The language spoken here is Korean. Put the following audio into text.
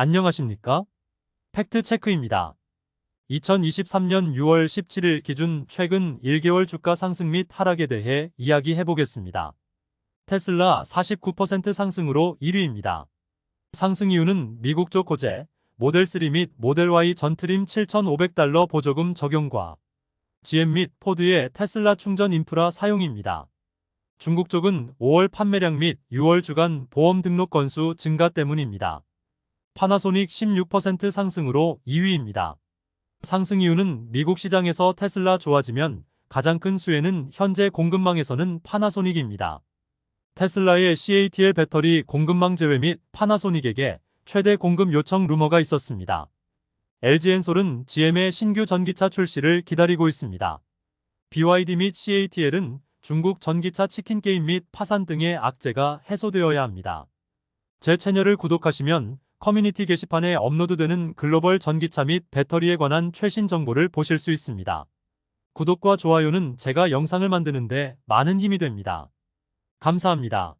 안녕하십니까? 팩트체크입니다. 2023년 6월 17일 기준 최근 1개월 주가 상승 및 하락에 대해 이야기해 보겠습니다. 테슬라 49% 상승으로 1위입니다. 상승 이유는 미국 쪽 호재, 모델 3 및 모델 Y 전트림 7,500달러 보조금 적용과 GM 및 포드의 테슬라 충전 인프라 사용입니다. 중국 쪽은 5월 판매량 및 6월 주간 보험 등록 건수 증가 때문입니다. 파나소닉 16% 상승으로 2위입니다. 상승 이유는 미국 시장에서 테슬라 좋아지면 가장 큰 수혜는 현재 공급망에서는 파나소닉입니다. 테슬라의 CATL 배터리 공급망 제외 및 파나소닉에게 최대 공급 요청 루머가 있었습니다. LG엔솔은 GM의 신규 전기차 출시를 기다리고 있습니다. BYD 및 CATL은 중국 전기차 치킨 게임 및 파산 등의 악재가 해소되어야 합니다. 제 채널을 구독하시면 커뮤니티 게시판에 업로드되는 글로벌 전기차 및 배터리에 관한 최신 정보를 보실 수 있습니다. 구독과 좋아요는 제가 영상을 만드는데 많은 힘이 됩니다. 감사합니다.